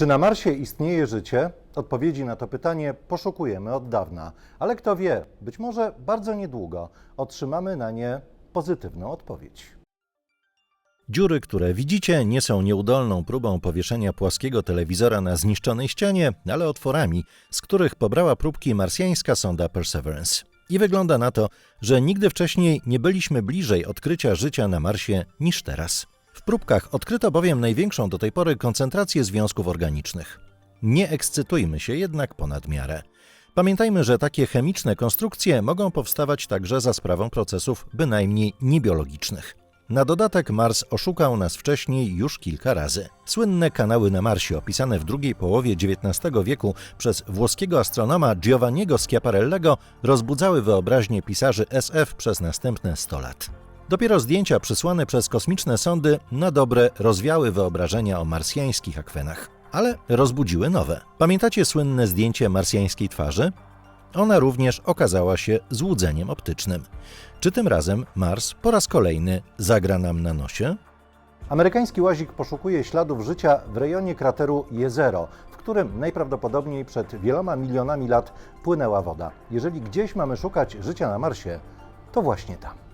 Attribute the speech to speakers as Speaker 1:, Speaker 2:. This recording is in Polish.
Speaker 1: Czy na Marsie istnieje życie? Odpowiedzi na to pytanie poszukujemy od dawna, ale kto wie, być może bardzo niedługo otrzymamy na nie pozytywną odpowiedź. Dziury, które widzicie, nie są nieudolną próbą powieszenia płaskiego telewizora na zniszczonej ścianie, ale otworami, z których pobrała próbki marsjańska sonda Perseverance. I wygląda na to, że nigdy wcześniej nie byliśmy bliżej odkrycia życia na Marsie niż teraz. W próbkach odkryto bowiem największą do tej pory koncentrację związków organicznych. Nie ekscytujmy się jednak ponad miarę. Pamiętajmy, że takie chemiczne konstrukcje mogą powstawać także za sprawą procesów bynajmniej niebiologicznych. Na dodatek Mars oszukał nas wcześniej już kilka razy. Słynne kanały na Marsie, opisane w drugiej połowie XIX wieku przez włoskiego astronoma Giovanniego Schiaparellego, rozbudzały wyobraźnię pisarzy SF przez następne 100 lat. Dopiero zdjęcia przysłane przez kosmiczne sondy na dobre rozwiały wyobrażenia o marsjańskich akwenach, ale rozbudziły nowe. Pamiętacie słynne zdjęcie marsjańskiej twarzy? Ona również okazała się złudzeniem optycznym. Czy tym razem Mars po raz kolejny zagra nam na nosie? Amerykański łazik poszukuje śladów życia w rejonie krateru Jezero, w którym najprawdopodobniej przed wieloma milionami lat płynęła woda. Jeżeli gdzieś mamy szukać życia na Marsie, to właśnie tam.